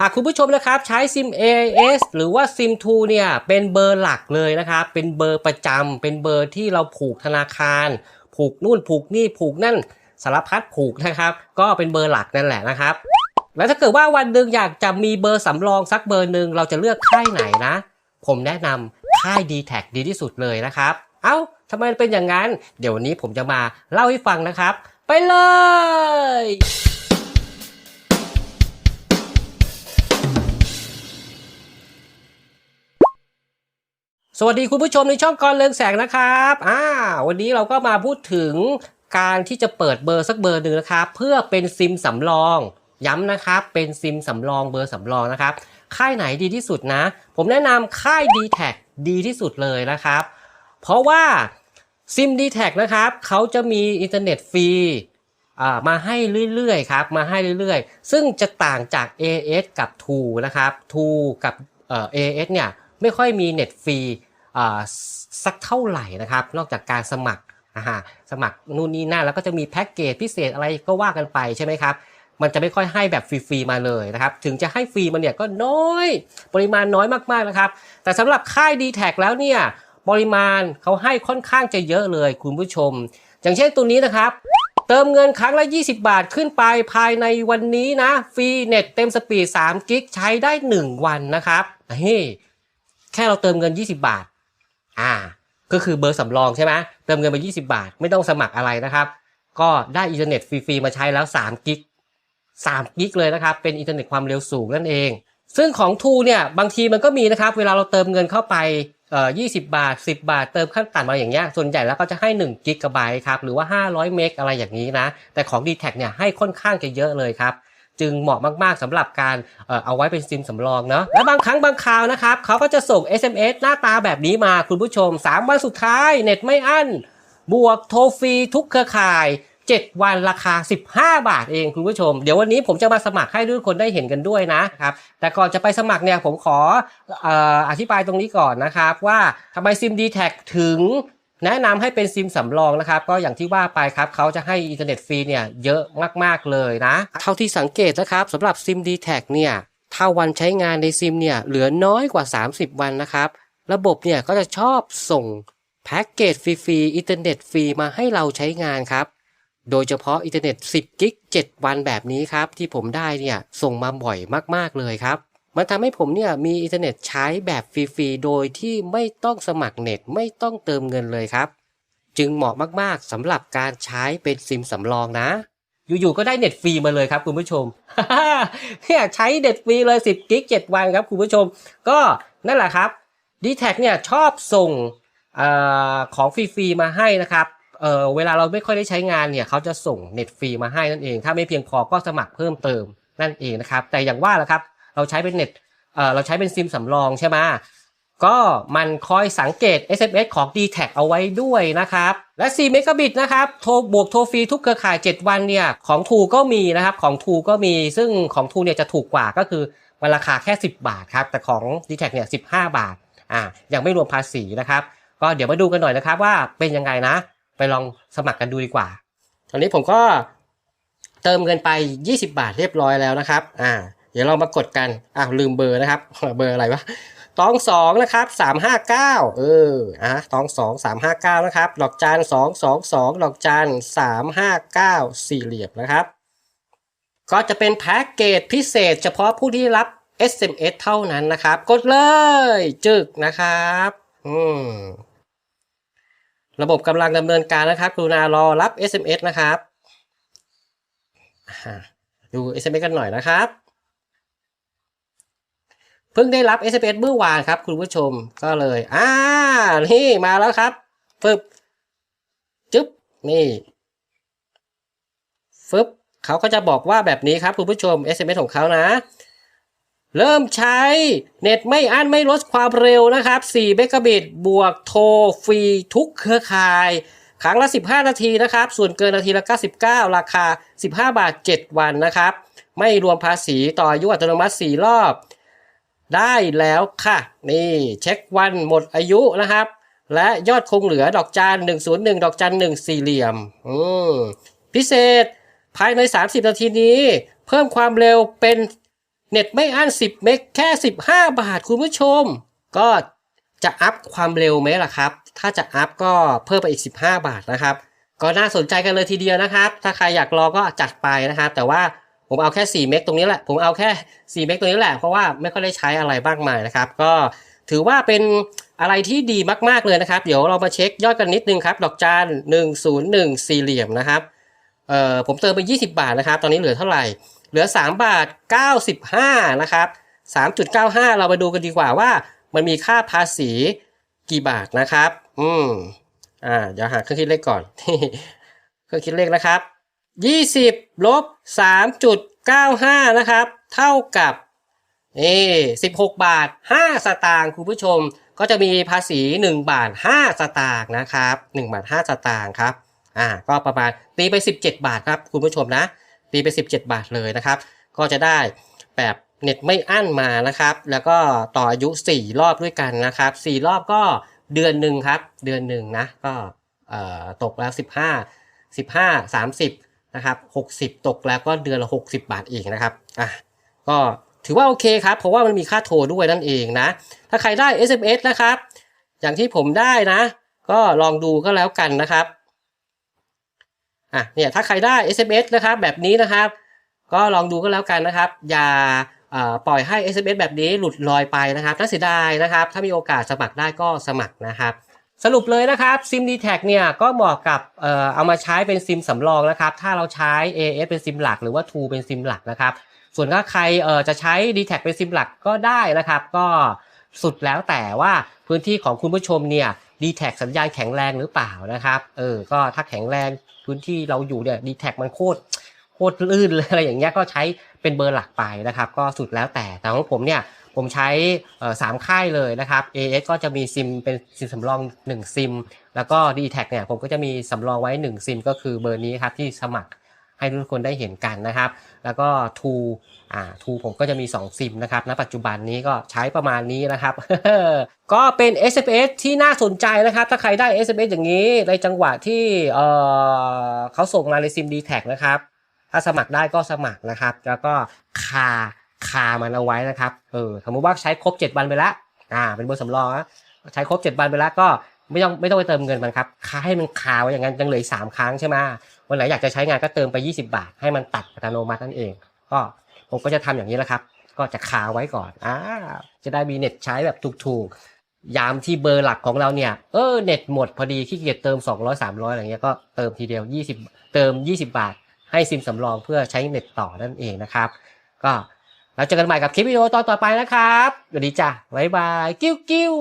หากคุณผู้ชมนะครับใช้ซิม AIS หรือว่าซิม2เนี่ยเป็นเบอร์หลักเลยนะครับ เป็นเบอร์ประจำเป็นเบอร์ที่เราผูกธนาคาร ผูกนู่นผูกนี่ผูกนั่นสารพัดผูกนะครับ ก็เป็นเบอร์หลักนั่นแหละนะครับ แล้วถ้าเกิดว่าวันหนึ่งอยากจะมีเบอร์สำรองสักเบอร์หนึ่งเราจะเลือกค่ายไหนนะ ผมแนะนำค่าย d t แทดีที่สุดเลยนะครับ เอ้าทำไมเป็นอย่างนั้น เดี๋ยววันนี้ผมจะมาเล่าให้ฟังนะครับ ไปเลย สวัสดีคุณผู้ชมในช่องกรเรืองแสงนะครับอ่าวันนี้เราก็มาพูดถึงการที่จะเปิดเบอร์สักเบอร์หนึ่งนะครับ เพื่อเป็นซิมสำรอง ย้ำนะครับ เป็นซิมสำรองเบอร์สำรองนะครับ ค่ายไหนดีที่สุดนะ ผมแนะนำค่าย d t แทดีที่สุดเลยนะครับ เพราะว่าซิม d t แทนะครับเขาจะมีอินเทอร์เน็ตฟรีมาให้เรื่อยๆครับ มาให้เรื่อยๆ ซึ่งจะต่างจาก AS กับ True นะครับ True กับเอ่อ AS เนี่ยไม่ค่อยมีเน็ตฟรี สักเท่าไหร่นะครับ นอกจากการสมัครอ่าฮะสมัครนู่นนี่นั่นแล้วก็จะมีแพ็กเกจพิเศษอะไรก็ว่ากันไปใช่ไหมครับ มันจะไม่ค่อยให้แบบฟรีๆมาเลยนะครับ ถึงจะให้ฟรีมันเนี่ยก็น้อย ปริมาณน้อยมากๆนะครับ แต่สำหรับค่าย d t แทแล้วเนี่ยปริมาณเขาให้ค่อนข้างจะเยอะเลยคุณผู้ชม อย่างเช่นตัวนี้นะครับ เติมเงินครั้งละ 20 บาทขึ้นไปภายในวันนี้นะ ฟรีเน็ตเต็มสปีด3กิกใช้ได้ 1 วันนะครับเฮ้แค่เราเติมเงิน 20 บาท อ่า ก็คือเบอร์สำรองใช่ไหมเติมเงินไป 20 บาท ไม่ต้องสมัครอะไรนะครับ ก็ได้อินเทอร์เน็ตฟรี ๆ มาใช้แล้ว3กิก3กิกเลยนะครับ เป็นอินเทอร์เน็ตความเร็วสูงนั่นเอง ซึ่งของทูเนี่ยบางทีมันก็มีนะครับ เวลาเราเติมเงินเข้าไปเอ่อ20 บาท 10 บาท เติมขั้นต่ำมาอย่างเงี้ย ส่วนใหญ่แล้วก็จะให้1กิกะไบต์ครับ หรือว่า 500 เมกอะไรอย่างนี้นะ แต่ของ d t แทเนี่ยให้ค่อนข้างจะเยอะเลยครับ จึงเหมาะมากๆสำหรับการเอาไว้เป็นซิมสำรองเนาะและบางครั้งบางคราวนะครับเขาก็จะส่ง SMS หน้าตาแบบนี้มาคุณผู้ชม 3 วันสุดท้ายเน็ตไม่อั้น บวกโทรฟรีทุกเครือข่าย7 วันราคา 15 บาทเองคุณผู้ชม เดี๋ยววันนี้ผมจะมาสมัครให้ทุกคนได้เห็นกันด้วยนะครับ แต่ก่อนจะไปสมัครเนี่ยผมขออออธิบายตรงนี้ก่อนนะครับ ว่าทำไมซิม d t แทถึง แนะนำให้เป็นซิมสำรองนะครับ ก็อย่างที่ว่าไปครับเขาจะให้อินเทอร์เน็ตฟรีเนี่ยเยอะมากๆเลยนะ เท่าที่สังเกตนะครับสำหรับซิม d t แทเนี่ยถ้าวันใช้งานในซิมเนี่ยเหลือน้อยกว่า 30 วันนะครับ ระบบเนี่ยก็จะชอบส่งแพ็กเกจฟรีๆอินเทอร์เน็ตฟรีมาให้เราใช้งานครับ โดยเฉพาะอินเทอร์เน็ต 10 กิก 7 วันแบบนี้ครับ ที่ผมได้เนี่ยส่งมาบ่อยมากๆเลยครับ มันทำให้ผมเนี่ยมีอินเทอร์เน็ตใช้แบบฟรีๆ โดยที่ไม่ต้องสมัครเน็ตไม่ต้องเติมเงินเลยครับ จึงเหมาะมากๆสำหรับการใช้เป็นซิมสำรองนะ อยู่ๆ ก็ได้เน็ตฟรีมาเลยครับคุณผู้ชมเนี่ยใช้เน็ตฟรีเลย 10กิก7วันครับคุณผู้ชม ก็นั่นแหละครับ d t แทเนี่ยชอบส่งออของฟรีๆ มาให้นะครับเเวลาเราไม่ค่อยได้ใช้งานเนี่ยเขาจะส่งเน็ตฟรีมาให้นั่นเอง ถ้าไม่เพียงพอก็สมัครเพิ่มเติมนั่นเองนะครับ แต่อย่างว่าแหละครับ เราใช้เป็นเน็ตเออเราใช้เป็นซิมสำรองใช่ไหมก็มันคอยสังเกต SMS ของ d t แทเอาไว้ด้วยนะครับ และ 4 เมกะบิตนะครับ โทรบวกโทรฟรีทุกเครือข่าย 7 วันเนี่ย ของทูก็มีนะครับ ของทูก็มี ซึ่งของทูเนี่ยจะถูกกว่าก็คือมันราคาแค่ 10 บาทครับ แต่ของ d t แทเนี่ย 15 บาท อ่า ยังไม่รวมภาษีนะครับ ก็เดี๋ยวมาดูกันหน่อยนะครับว่าเป็นยังไงนะ ไปลองสมัครกันดูดีกว่า ตอนนี้ผมก็เติมเงินไป 20 บาทเรียบร้อยแล้วนะครับ อ่า เดี๋ยวเรามากดกันอ้าวลืมเบอร์นะครับ เบอร์อะไรวะตองสองนะครับสามห้าเก้าเอออะตองสองสามห้าเก้านะครับ ดอกจานสองสองสองดอกจานสามห้าเก้าสี่เหลี่ยมนะครับ ก็จะเป็นแพ็กเกจพิเศษ เฉพาะผู้ที่รับ SMS เท่านั้นนะครับ กดเลยจึกนะครับ อืมระบบกำลังดำเนินการนะครับกรุณารอรับ SMS นะครับอ่าดู SMS กันหน่อยนะครับ เพิ่งได้รับ SMS เมื่อวานครับคุณผู้ชมก็เลยอ่านี่มาแล้วครับฟึบจึ๊บนี่ฟึบเขาก็จะบอกว่าแบบนี้ครับคุณผู้ชม SMS ของเขานะ เริ่มใช้เน็ตไม่อั้นไม่ลดความเร็วนะครับ4เมกะบิตบวกโทรฟรีทุกเครือข่ายครั้งละ 15 นาทีนะครับ ส่วนเกินนาทีละ 99 ราคา 15 บาท 7 วันนะครับ ไม่รวมภาษีต่ออายุอัตโนมัติ 4 รอบ ได้แล้วค่ะ นี่เช็ควันหมดอายุนะครับ และยอดคงเหลือดอกจาน101 ดอกจัน1สี่เหลี่ยม อืมพิเศษภายใน 30 นาทีนี้ เพิ่มความเร็วเป็นเน็ตไม่อั้น 10 เมกแค่ 15 บาทคุณผู้ชม ก็จะอัพความเร็วไหมล่ะครับ ถ้าจะอัพก็เพิ่มไปอีก 15 บาทนะครับ ก็น่าสนใจกันเลยทีเดียวนะครับ ถ้าใครอยากรอก็จัดไปนะครับ แต่ว่า ผมเอาแค่ 4 เมกตรงนี้แหละ ผมเอาแค่ 4 เมกตรงนี้แหละ เพราะว่าไม่ค่อยได้ใช้อะไรบ้างมายนะครับ ก็ถือว่าเป็นอะไรที่ดีมากๆเลยนะครับ เดี๋ยวเรามาเช็คยอดกันนิดนึงครับ ดอกจาน101 สี่เหลี่ยมนะครับ เอ่อ ผมเติมไป 20 บาทนะครับ ตอนนี้เหลือเท่าไหร่ เหลือ 3 บาท 95 นะครับ 3.95 เราไปดูกันดีกว่าว่ามันมีค่าภาษีกี่บาทนะครับ อืม อ่า เดี๋ยวหาเครื่องคิดเลขก่อนเครื่องคิดเลขนะครับ 20ลบ3.95 นะครับ เท่ากับเอ่16 บาท 5 สตางค์คุณผู้ชม ก็จะมีภาษี 1 บาท 5 สตางค์นะครับ 1 บาท 5 สตางค์ครับ อ่า ก็ประมาณตีไป 17 บาทครับคุณผู้ชมนะ ตีไป 17 บาทเลยนะครับ ก็จะได้แบบเน็ตไม่อั้นมานะครับ แล้วก็ต่ออายุ 4 รอบด้วยกันนะครับ 4 รอบก็เดือนหนึ่งครับ เดือนหนึ่งนะ ก็เอ่อตกแล้ว 15 15 30 นะครับ60 ตกแล้วก็เดือนละ 60 บาทเองนะครับอะก็ถือว่าโอเคครับ เพราะว่ามันมีค่าโทรด้วยนั่นเองนะ ถ้าใครได้ SMS นะครับ อย่างที่ผมได้นะ ก็ลองดูก็แล้วกันนะครับอะเนี่ยถ้าใครได้ SMS นะครับแบบนี้นะครับ ก็ลองดูก็แล้วกันนะครับ อย่าปล่อยให้ SMS แบบนี้หลุดลอยไปนะครับน่าเสียดายนะครับ ถ้ามีโอกาสสมัครได้ก็สมัครนะครับ สรุปเลยนะครับซิม d t แทเนี่ยก็เหมาะกับเอ่อเอามาใช้เป็นซิมสำรองนะครับ ถ้าเราใช้ AS เป็นซิมหลักหรือว่า True เป็นซิมหลักนะครับ ส่วนถ้าใครเอ่อจะใช้ d t แทเป็นซิมหลักก็ได้นะครับ ก็สุดแล้วแต่ว่าพื้นที่ของคุณผู้ชมเนี่ย d t แทสัญญาณแข็งแรงหรือเปล่านะครับเออก็ถ้าแข็งแรงพื้นที่เราอยู่เนี่ย d t แทมันโคตรโคตรลื่นเลยอะไรอย่างเงี้ยก็ใช้เป็นเบอร์หลักไปนะครับ ก็สุดแล้วแต่แต่ของผมเนี่ย ผมใช้สามค่ายเลยนะครับ AS ก็จะมีซิมเป็นซิมสำรอง 1 ซิม แล้วก็ d t แทเนี่ยผมก็จะมีสำรองไว้ 1 ซิม ก็คือเบอร์นี้ครับที่สมัครให้ทุกคนได้เห็นกันนะครับ แล้วก็ True อ่า True ผมก็จะมี 2 ซิมนะครับณปัจจุบันนี้ก็ใช้ประมาณนี้นะครับ ก็เป็น SMS ที่น่าสนใจนะครับ ถ้าใครได้ SMS อย่างนี้ ในจังหวะที่เออเขาส่งมาในซิม d t แทนะครับ ถ้าสมัครได้ก็สมัครนะครับ แล้วก็คา คามันเอาไว้นะครับ เออสมมติว่าใช้ครบ 7 วันไปแล้ว อ่า เป็นเบอร์สำรองนะใช้ครบ 7 วันไปแล้วก็ไม่ต้องไม่ต้องไปเติมเงินมันครับคาให้มันคาไว้อย่างนั้นยังเหลืออีกสามครั้งใช่ไหมวันไหนอยากจะใช้งานก็เติมไป 20 บาท ให้มันตัดอัตโนมัตินั่นเอง ก็ผมก็จะทำอย่างนี้แหละครับ ก็จะคาไว้ก่อนอ่าจะได้มีเน็ตใช้แบบถูกๆ ยามที่เบอร์หลักของเราเนี่ย เออเน็ตหมดพอดีขี้เกียจเติม 200 300อะไรเงี้ยก็เติมทีเดียว 20 เติม 20 บาท ให้ซิมสำรองเพื่อใช้เน็ตต่อนั่นเองนะครับ ก็ แล้วเจอกันใหม่กับคลิปวิดีโอตอนต่อไปนะครับสวัสดีจ้ะบ๊ายบาย กิ้วกิ้ว